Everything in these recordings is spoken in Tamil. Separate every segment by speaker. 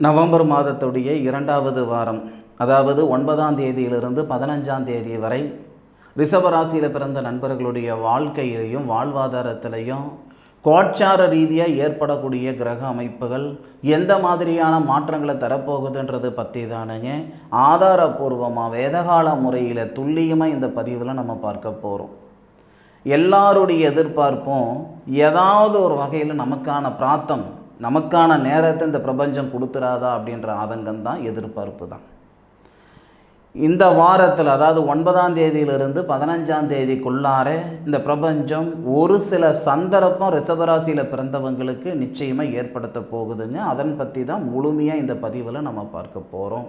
Speaker 1: நவம்பர் மாதத்துடைய இரண்டாவது வாரம் அதாவது ஒன்பதாம் தேதியிலிருந்து பதினஞ்சாம் தேதி வரை ரிஷபராசியில் பிறந்த நண்பர்களுடைய வாழ்க்கையிலையும் வாழ்வாதாரத்திலையும் கோட்சார ரீதியாக ஏற்படக்கூடிய கிரக அமைப்புகள் எந்த மாதிரியான மாற்றங்களை தரப்போகுதுன்றது பற்றி தானுங்க. ஆதாரபூர்வமாக வேதகால முறையில் துல்லியமாக இந்த பதிவில் நம்ம பார்க்க போகிறோம் எல்லாருடைய எதிர்பார்ப்பும் ஏதாவது ஒரு வகையில் நமக்கான பிராத்தம் நமக்கான நேரத்தை இந்த பிரபஞ்சம் கொடுத்துறாதா அப்படின்ற ஆதங்கம் தான் எதிர்பார்ப்பு தான். இந்த வாரத்தில் அதாவது ஒன்பதாம் தேதியிலிருந்து பதினஞ்சாம் தேதிக்குள்ளார இந்த பிரபஞ்சம் ஒரு சில சந்தர்ப்பம் ரிஷபராசியில் பிறந்தவங்களுக்கு நிச்சயமாக ஏற்படுத்த போகுதுங்க. அதன் பற்றி தான் முழுமையாக இந்த பதிவில் நம்ம பார்க்க போகிறோம்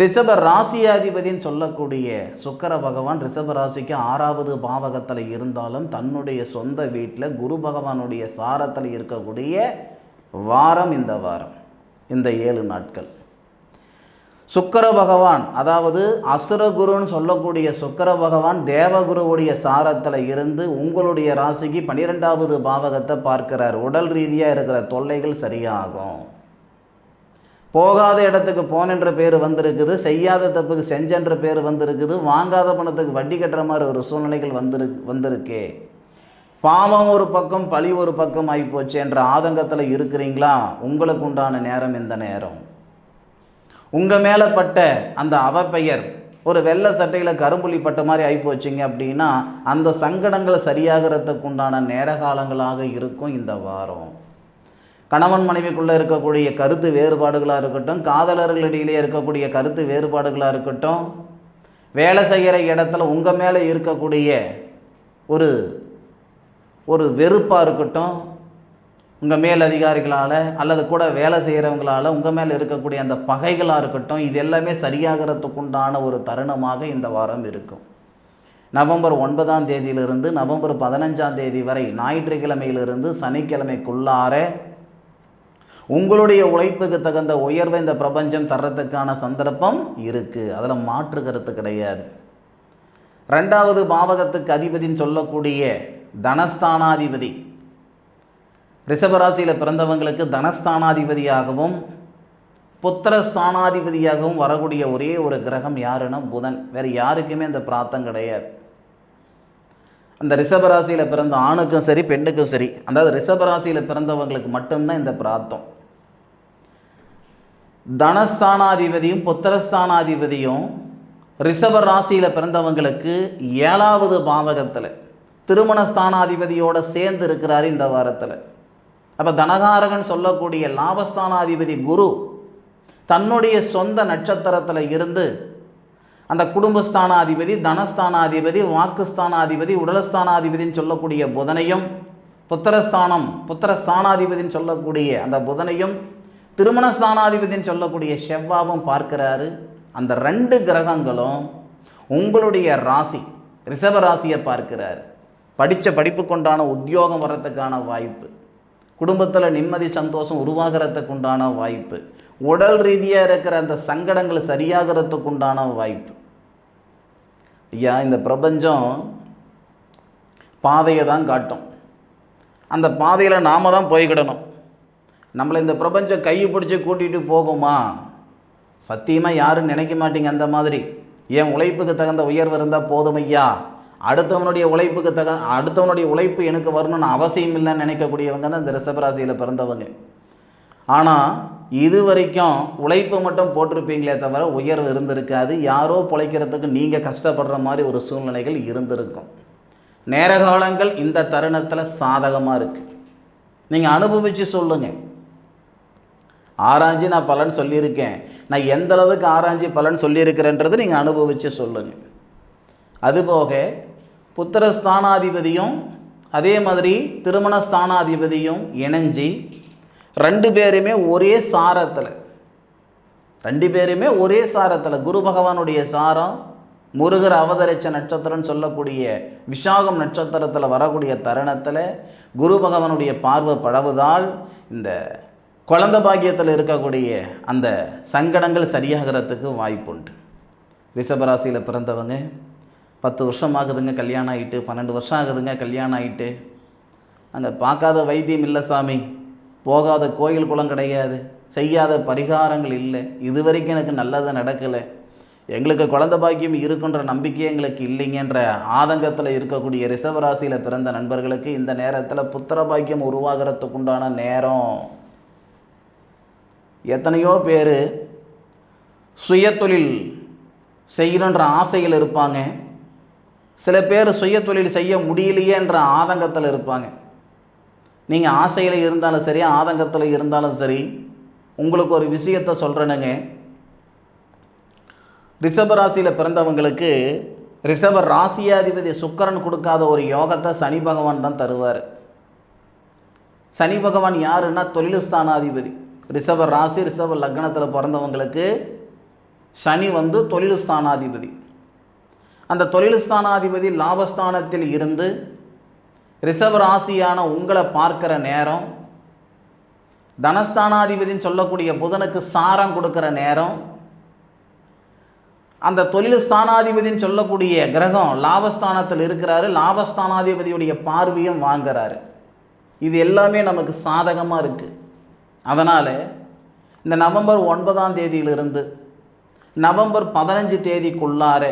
Speaker 1: ரிஷப ராசியாதிபதின்னு சொல்லக்கூடிய சுக்கர பகவான் ரிஷப ராசிக்கு ஆறாவது பாவகத்தில் இருந்தாலும் தன்னுடைய சொந்த வீட்டில் குரு பகவானுடைய சாரத்தில் இருக்கக்கூடிய வாரம் இந்த வாரம் இந்த ஏழு நாட்கள். சுக்கர பகவான் அதாவது அசுரகுருன்னு சொல்லக்கூடிய சுக்கர பகவான் தேவகுருவுடைய சாரத்தில் இருந்து உங்களுடைய ராசிக்கு பன்னிரெண்டாவது பாவகத்தை பார்க்கிறார். உடல் ரீதியாக இருக்கிற தொல்லைகள் சரியாகும். போகாத இடத்துக்கு போனன்ற பேர் வந்திருக்குது செய்யாத தப்புக்கு செஞ்சென்ற பேர் வந்திருக்குது வாங்காத பணத்துக்கு வட்டி கட்டுற மாதிரி ஒரு சூழ்நிலைகள் வந்துரு வந்திருக்கே. பாவம் ஒரு பக்கம் பழி ஒரு பக்கம் ஆகிப்போச்சு என்ற ஆதங்கத்தில் இருக்கிறீங்களா? உங்களுக்கு உண்டான நேரம் இந்த நேரம்? உங்கள் மேலே பட்ட அந்த அவப்பெயர் ஒரு வெள்ளை சட்டையில் கரும்புலி பட்ட மாதிரி ஆகிப்போச்சிங்க அப்படின்னா அந்த சங்கடங்கள் சரியாகிறதுக்கு உண்டான நேர காலங்களாக இருக்கும் இந்த வாரம். கணவன் மனைவிக்குள்ளே இருக்கக்கூடிய கருத்து வேறுபாடுகளாக இருக்கட்டும் காதலர்களிடையிலே இருக்கக்கூடிய கருத்து வேறுபாடுகளாக இருக்கட்டும் வேலை செய்கிற இடத்துல உங்கள் மேலே இருக்கக்கூடிய ஒரு ஒரு வெறுப்பாக இருக்கட்டும் உங்கள் மேல் அதிகாரிகளால் அல்லது கூட வேலை செய்கிறவங்களால் உங்கள் மேலே இருக்கக்கூடிய அந்த பகைகளாக இருக்கட்டும் இது எல்லாமே சரியாகிறதுக்குண்டான ஒரு தருணமாக இந்த வாரம் இருக்கும். நவம்பர் ஒன்பதாம் தேதியிலிருந்து நவம்பர் பதினஞ்சாம் தேதி வரை ஞாயிற்றுக்கிழமையிலிருந்து சனிக்கிழமைக்குள்ளார உங்களுடைய உழைப்புக்கு தகுந்த உயர்வை இந்த பிரபஞ்சம் தர்றதுக்கான சந்தர்ப்பம் இருக்குது அதில் மாற்று கருத்து கிடையாது. ரெண்டாவது பாவகத்துக்கு அதிபதின்னு சொல்லக்கூடிய தனஸ்தானாதிபதி. ரிஷபராசியில் பிறந்தவங்களுக்கு தனஸ்தானாதிபதியாகவும் புத்திரஸ்தானாதிபதியாகவும் வரக்கூடிய ஒரே ஒரு கிரகம் யாருன்னா புதன். வேறு யாருக்குமே அந்த பிராத்தம் கிடையாது. அந்த ரிஷபராசியில் பிறந்த ஆணுக்கும் சரி பெண்ணுக்கும் சரி அதாவது ரிஷபராசியில் பிறந்தவங்களுக்கு மட்டும்தான் இந்த பிராத்தம் தனஸ்தானாதிபதியும் புத்திரஸ்தானாதிபதியும் ரிஷப ராசியில் பிறந்தவங்களுக்கு ஏழாவது பாவகத்தில் திருமண ஸ்தானாதிபதியோடு சேர்ந்து இருக்கிறார் இந்த வாரத்தில். அப்போ தனகாரகன் சொல்லக்கூடிய லாபஸ்தானாதிபதி குரு தன்னுடைய சொந்த நட்சத்திரத்தில் இருந்து அந்த குடும்பஸ்தானாதிபதி தனஸ்தானாதிபதி வாக்குஸ்தானாதிபதி உடலஸ்தானாதிபதின்னு சொல்லக்கூடிய புதனையும் புத்திரஸ்தானம் புத்திரஸ்தானாதிபதின்னு சொல்லக்கூடிய அந்த புதனையும் திருமண ஸ்தானாதிபதினு சொல்லக்கூடிய செவ்வாவும் பார்க்கிறாரு. அந்த ரெண்டு கிரகங்களும் உங்களுடைய ராசி ரிஷப ராசியை பார்க்கிறார். படித்த படிப்புக்குண்டான உத்தியோகம் வர்றதுக்கான வாய்ப்பு. குடும்பத்தில் நிம்மதி சந்தோஷம் உருவாகிறதுக்கு உண்டான வாய்ப்பு. உடல் ரீதியாக இருக்கிற அந்த சங்கடங்கள் சரியாகிறதுக்கு உண்டான வாய்ப்பு. ஐயா இந்த பிரபஞ்சம் பாதையை தான் காட்டும். அந்த பாதையில் நாம தான் போய்கிடணும் நம்மளை இந்த பிரபஞ்சம் கையை பிடிச்சி கூட்டிகிட்டு போகுமா? சத்தியமாக யாரும் நினைக்க மாட்டீங்க அந்த மாதிரி. என் உழைப்புக்கு தகுந்த உயர்வு இருந்தால் போதும் ஐயா. அடுத்தவனுடைய உழைப்புக்கு தக அடுத்தவனுடைய உழைப்பு எனக்கு வரணும்னு அவசியம் இல்லைன்னு நினைக்கக்கூடியவங்க தான் இந்த ரிஷபராசியில் பிறந்தவங்க. ஆனால் இது வரைக்கும் உழைப்பு மட்டும் போட்டிருப்பீங்களே தவிர உயர்வு இருந்திருக்காது. யாரோ பிழைக்கிறதுக்கு நீங்கள் கஷ்டப்படுற மாதிரி ஒரு சூழ்நிலைகள் இருந்திருக்கும். நேர காலங்கள் இந்த தருணத்தில் சாதகமாக இருக்குது நீங்கள் அனுபவித்து சொல்லுங்கள் ஆராய்ஞ்சி நான் பலன் சொல்லியிருக்கேன். நான் எந்த அளவுக்கு ஆராய்ஞ்சி பலன் சொல்லியிருக்கிறேன்றது நீங்கள் அனுபவித்து சொல்லுங்கள் அதுபோக புத்திரஸ்தானாதிபதியும் அதே மாதிரி திருமண ஸ்தானாதிபதியும் இணைஞ்சி ரெண்டு பேருமே ஒரே சாரத்தில் ரெண்டு பேருமே ஒரே சாரத்தில் குரு பகவானுடைய சாரம் முருகர் அவதரிச்ச நட்சத்திரம்னு சொல்லக்கூடிய விஷாகம் நட்சத்திரத்தில் வரக்கூடிய தருணத்தில் குரு பகவானுடைய பார்வை படவுதால் இந்த குழந்த பாக்கியத்தில் இருக்கக்கூடிய அந்த சங்கடங்கள் சரியாகிறதுக்கு வாய்ப்புண்டு. ரிஷபராசியில் பிறந்தவங்க பத்து வருஷம் ஆகுதுங்க கல்யாணம் ஆகிட்டு பன்னெண்டு வருஷம் ஆகுதுங்க கல்யாணம் ஆகிட்டு அங்கே பார்க்காத வைத்தியம் இல்லை சாமி. போகாத கோயில் குளம் கிடையாது. செய்யாத பரிகாரங்கள் இல்லை. இது வரைக்கும் எனக்கு நல்லது நடக்கலை. எங்களுக்கு குழந்த பாக்கியம் இருக்குன்ற நம்பிக்கை எங்களுக்கு இல்லைங்கன்ற ஆதங்கத்தில் இருக்கக்கூடிய ரிஷபராசியில் பிறந்த நண்பர்களுக்கு இந்த நேரத்தில் புத்திர பாக்கியம் உருவாகிறதுக்கு உண்டான நேரம். எத்தனையோ பேர் சுயத்தொழில் செய்யணுன்ற ஆசையில் இருப்பாங்க. சில பேர் சுயத்தொழில் செய்ய முடியலையேன்ற ஆதங்கத்தில் இருப்பாங்க. நீங்கள் ஆசையில் இருந்தாலும் சரி ஆதங்கத்தில் இருந்தாலும் சரி உங்களுக்கு ஒரு விஷயத்தை சொல்கிறேனுங்க ரிஷப ராசியில் பிறந்தவங்களுக்கு ரிஷப ராசியாதிபதி சுக்கரன் கொடுக்காத ஒரு யோகத்தை சனி பகவான் தான் தருவார். சனி பகவான் யாருன்னா தொழிலுஸ்தானாதிபதி ரிஷப ராசி ரிஷப லக்னத்தில் பிறந்தவங்களுக்கு சனி வந்து தொழில் ஸ்தானாதிபதி. அந்த தொழில் ஸ்தானாதிபதி லாபஸ்தானத்தில் இருந்து ரிஷப ராசியான உங்களை பார்க்குற நேரம் தனஸ்தானாதிபதின்னு சொல்லக்கூடிய புதனுக்கு சாரம் கொடுக்குற நேரம் அந்த தொழில் ஸ்தானாதிபதின்னு சொல்லக்கூடிய கிரகம் லாபஸ்தானத்தில் இருக்கிறாரு லாபஸ்தானாதிபதியுடைய பார்வையும் வாங்குறாரு. இது எல்லாமே நமக்கு சாதகமாக இருக்குது அதனால் இந்த நவம்பர் ஒன்பதாம் தேதியிலிருந்து நவம்பர் பதினஞ்சு தேதிக்குள்ளார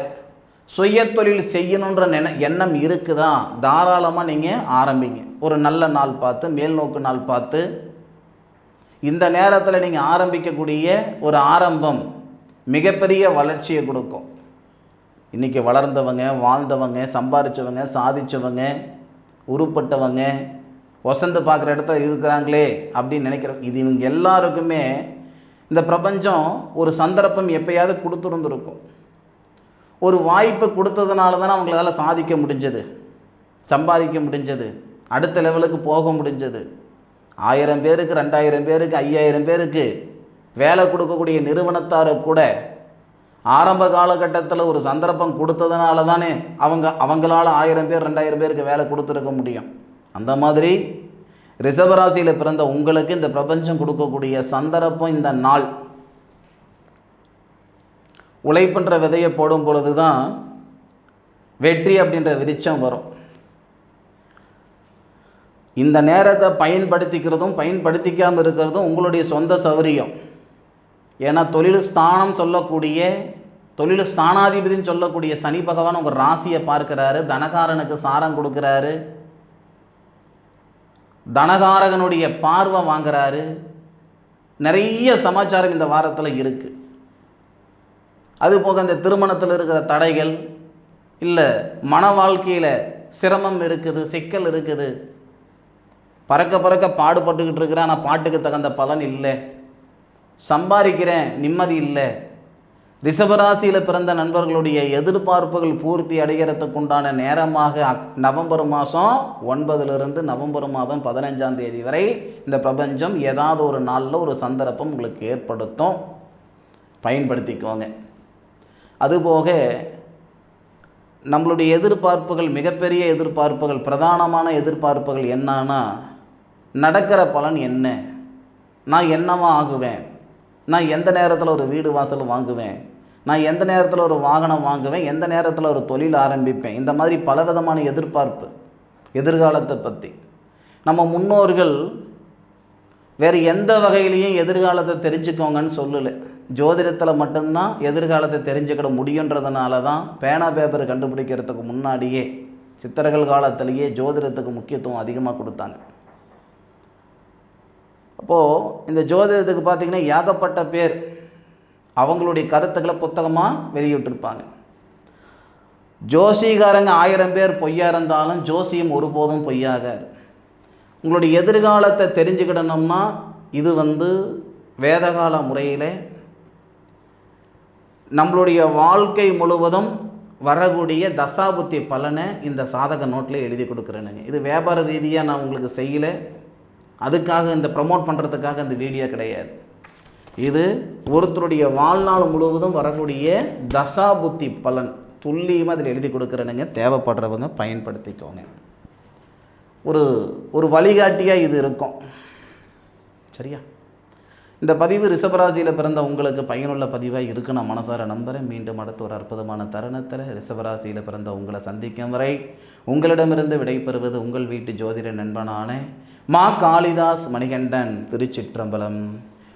Speaker 1: சுயத்தொழில் செய்யணுன்ற நென எண்ணம் இருக்குதா? தாராளமாக நீங்கள் ஆரம்பிங்க. ஒரு நல்ல நாள் பார்த்து மேல்நோக்கு நாள் பார்த்து இந்த நேரத்தில் நீங்கள் ஆரம்பிக்கக்கூடிய ஒரு ஆரம்பம் மிகப்பெரிய வளர்ச்சியை கொடுக்கும். இன்றைக்கி வளர்ந்தவங்க வாழ்ந்தவங்க சம்பாரித்தவங்க சாதித்தவங்க உருப்பட்டவங்க வசந்து பார்க்குற இடத்துல இருக்கிறாங்களே அப்படின்னு நினைக்கிறோம். இது இவங்க எல்லாருக்குமே இந்த பிரபஞ்சம் ஒரு சந்தர்ப்பம் எப்பயாவது கொடுத்துருந்துருக்கும். ஒரு வாய்ப்பு கொடுத்ததுனால தானே அவங்களால சாதிக்க முடிஞ்சது சம்பாதிக்க முடிஞ்சது அடுத்த லெவலுக்கு போக முடிஞ்சது. ஆயிரம் பேருக்கு ரெண்டாயிரம் பேருக்கு ஐயாயிரம் பேருக்கு வேலை கொடுக்கக்கூடிய நிறுவனத்தார் கூட ஆரம்ப காலகட்டத்தில் ஒரு சந்தர்ப்பம் கொடுத்ததுனால தானே அவங்க அவங்களால ஆயிரம் பேர் ரெண்டாயிரம் பேருக்கு வேலை கொடுத்துருக்க முடியும். அந்த மாதிரி ரிஷபராசியில் பிறந்த உங்களுக்கு இந்த பிரபஞ்சம் கொடுக்கக்கூடிய சந்தர்ப்பம் இந்த நாள். உழைப்புன்ற விதையை போடும் பொழுது தான் வெற்றி அப்படின்ற விருட்சம் வரும். இந்த நேரத்தை பயன்படுத்திக்கிறதும் பயன்படுத்திக்காமல் இருக்கிறதும் உங்களுடைய சொந்த சௌரியம் ஏன்னா தொழில் ஸ்தானம் சொல்லக்கூடிய தொழில் ஸ்தானாதிபதினு சொல்லக்கூடிய சனி பகவான் உங்கள் ராசியை பார்க்குறாரு தனகாரனுக்கு சாரம் கொடுக்குறாரு. தனகாரகனுடைய பார்வை வாங்குறாரு. நிறைய சமாச்சாரம் இந்த வாரத்தில் இருக்குது அதுபோக இந்த திருமணத்தில் இருக்கிற தடைகள் இல்லை மன வாழ்க்கையில் சிரமம் இருக்குது சிக்கல் இருக்குது. பறக்க பறக்க பாடுபட்டுக்கிட்டு இருக்கிறேன் ஆனால் பாட்டுக்கு தகுந்த பலன் இல்லை. சம்பாதிக்கிறேன் நிம்மதி இல்லை. ரிஷபராசியில் பிறந்த நண்பர்களுடைய எதிர்பார்ப்புகள் பூர்த்தி அடைகிறதுக்கு உண்டான நேரமாக அக்- நவம்பர் மாதம் ஒன்பதுலேருந்து நவம்பர் மாதம் பதினஞ்சாம் தேதி வரை இந்த பிரபஞ்சம் ஏதாவது ஒரு நாளில் ஒரு சந்தர்ப்பம் உங்களுக்கு ஏற்படுத்தும். பயன்படுத்திக்கோங்க. அதுபோக நம்மளுடைய எதிர்பார்ப்புகள் மிகப்பெரிய எதிர்பார்ப்புகள் பிரதானமான எதிர்பார்ப்புகள் என்னன்னா நடக்கிற பலன் என்ன? நான் என்னவா ஆகுவேன்? நான் எந்த நேரத்தில் ஒரு வீடு வாசல் வாங்குவேன்? நான் எந்த நேரத்தில் ஒரு வாகனம் வாங்குவேன் எந்த நேரத்தில் ஒரு தொழில் ஆரம்பிப்பேன் இந்த மாதிரி பலவிதமான எதிர்பார்ப்பு எதிர்காலத்தை பற்றி நம்ம முன்னோர்கள் வேறு எந்த வகையிலையும் எதிர்காலத்தை தெரிஞ்சுக்கோங்கன்னு சொல்லலை. ஜோதிடத்தில் மட்டும்தான் எதிர்காலத்தை தெரிஞ்சுக்கிட முடியுன்றதுனால தான் பேனா பேப்பர் கண்டுபிடிக்கிறதுக்கு முன்னாடியே சித்தர்கள் காலத்திலேயே ஜோதிடத்துக்கு முக்கியத்துவம் அதிகமாக கொடுத்தாங்க. அப்போது இந்த ஜோதிடத்துக்கு பார்த்திங்கன்னா ஏகப்பட்ட பேர் அவங்களுடைய கருத்துக்களை புத்தகமாக வெளியிட்டிருப்பாங்க. ஜோசிகாரங்க ஆயிரம் பேர் பொய்யா இருந்தாலும் ஜோசியம் ஒருபோதும் பொய்யாகாது. உங்களுடைய எதிர்காலத்தை தெரிஞ்சுக்கிடணும்னா இது வந்து வேதகால முறையில் நம்மளுடைய வாழ்க்கை முழுவதும் வரக்கூடிய தசாபுத்தி பலனை இந்த சாதக நோட்டில் எழுதி கொடுக்குறேனுங்க. இது வியாபார ரீதியாக நான் உங்களுக்கு செய்யலை. அதுக்காக இந்த ப்ரமோட் பண்ணுறதுக்காக இந்த வீடியோ கிடையாது. இது ஒருத்தருடைய வாழ்நாள் முழுவதும் வரக்கூடிய தசாபுத்தி பலன். துல்லியமாக அதில் எழுதி கொடுக்குறனுங்க. தேவைப்படுறவங்க பயன்படுத்திக்கோங்க. ஒரு ஒரு வழிகாட்டியாக இது இருக்கும். சரியா? இந்த பதிவு ரிஷபராசியில் பிறந்த உங்களுக்கு பயனுள்ள பதிவாக இருக்கு. நான் மனசார நம்புகிறேன் மீண்டும் அடுத்த ஒரு அற்புதமான தருணத்தில் ரிஷபராசியில் பிறந்த உங்களை சந்திக்கும் வரை உங்களிடமிருந்து விடைபெறுவது உங்கள் வீட்டு ஜோதிட நண்பனான மா காளிதாஸ் மணிகண்டன் திருச்சிற்றம்பலம்.